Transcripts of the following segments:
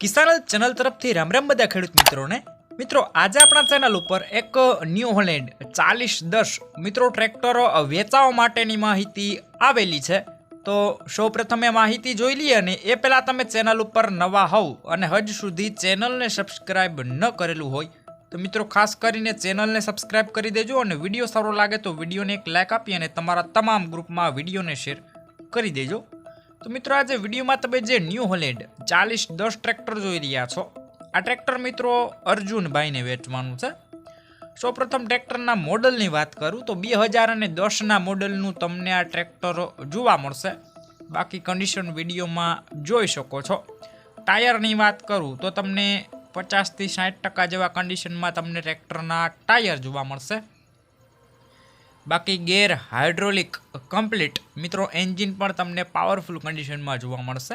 કિસાન channel તરફથી રામ રામ બધા ખેડૂત મિત્રોને. મિત્રો, આજે આપણા ચેનલ ઉપર એક ન્યૂ હોલેન્ડ ચાલીસ દસ મિત્રો ટ્રેક્ટર વેચાવા માટેની માહિતી આવેલી છે. તો સૌ પ્રથમ એ માહિતી જોઈ લઈએ અને એ પહેલાં તમે ચેનલ ઉપર નવા હોવ અને હજ સુધી ચેનલને સબસ્ક્રાઈબ ન કરેલું હોય, તો મિત્રો ખાસ કરીને ચેનલને સબસ્ક્રાઈબ કરી દેજો અને વીડિયો સારો લાગે તો વિડીયોને એક લાઇક આપી અને તમારા તમામ ગ્રુપમાં વિડીયોને શેર કરી દેજો. તો મિત્રો આજે વિડીયોમાં તમે જે ન્યૂ હોલેન્ડ ચાલીસ દસ ટ્રેક્ટર જોઈ રહ્યા છો, આ ટ્રેક્ટર મિત્રો અર્જુનભાઈને વેચવાનું છે. સૌપ્રથમ ટ્રેક્ટરના મોડલની વાત કરું તો બે હજાર અને દસના મોડલનું તમને આ ટ્રેક્ટર જોવા મળશે. બાકી કન્ડિશન વિડીયોમાં જોઈ શકો છો. ટાયરની વાત કરું તો તમને પચાસથી સાઠ ટકા જેવા કન્ડિશનમાં તમને ટ્રેક્ટરના ટાયર જોવા મળશે. બાકી ગેર હાઇડ્રોલિક કમ્પ્લીટ. મિત્રો, એન્જિન પણ તમને પાવરફુલ કન્ડિશનમાં જોવા મળશે.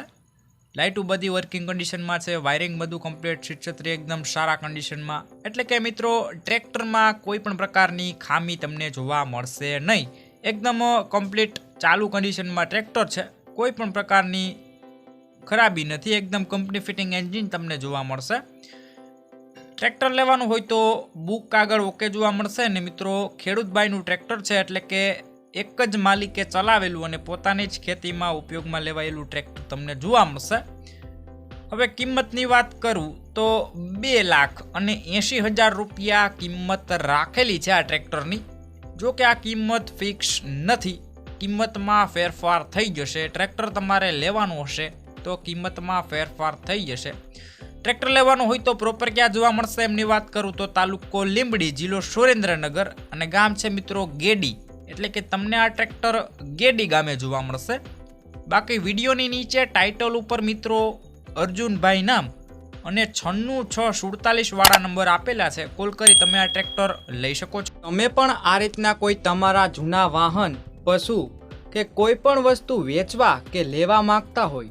લાઇટું બધી વર્કિંગ કન્ડિશનમાં છે વાયરિંગ બધું કમ્પ્લીટ સીટછત્રી એકદમ સારા કન્ડિશનમાં એટલે કે મિત્રો, ટ્રેક્ટરમાં કોઈ પણ પ્રકારની ખામી તમને જોવા મળશે નહીં. એકદમ કમ્પ્લીટ ચાલુ કન્ડિશનમાં ટ્રેક્ટર છે. કોઈ પણ પ્રકારની ખરાબી નથી. એકદમ કંપની ફિટિંગ એન્જિન તમને જોવા મળશે. ટ્રેક્ટર લેવાનું હોય તો બુક કાગળ ઓકે જોવા મળશે ને મિત્રો, ખેડૂતભાઈનું ટ્રેક્ટર છે એટલે કે એક જ માલિકે ચલાવેલું અને પોતાની જ ખેતીમાં ઉપયોગમાં લેવાયેલું ટ્રેક્ટર તમને જોવા મળશે. હવે કિંમતની વાત કરું તો બે લાખ અને એંશી હજાર રૂપિયા કિંમત રાખેલી છે આ ટ્રેક્ટરની. જો કે આ કિંમત ફિક્સ નથી, કિંમતમાં ફેરફાર થઈ જશે, ટ્રેક્ટર તમારે લેવાનું હશે તો કિંમતમાં ફેરફાર થઈ જશે. ટ્રેક્ટર લેવાનું હોય તો પ્રોપર ક્યાં જોવા મળશે એમની વાત કરું તો તાલુકો લીંબડી જિલ્લો સુરેન્દ્રનગર અને ગામ છે મિત્રો ગેડી. એટલે કે તમને આ ટ્રેક્ટર ગેડી ગામે જોવા મળશે. બાકી વિડીયોની નીચે ટાઇટલ ઉપર મિત્રો અર્જુનભાઈ નામ અને છન્નું છ સુડતાલીસ વાળા નંબર આપેલા છે. કોલ કરી તમે આ ટ્રેક્ટર લઈ શકો છો. તમે પણ આ રીતના કોઈ તમારા જૂના વાહન, પશુ કે કોઈ પણ વસ્તુ વેચવા કે લેવા માંગતા હોય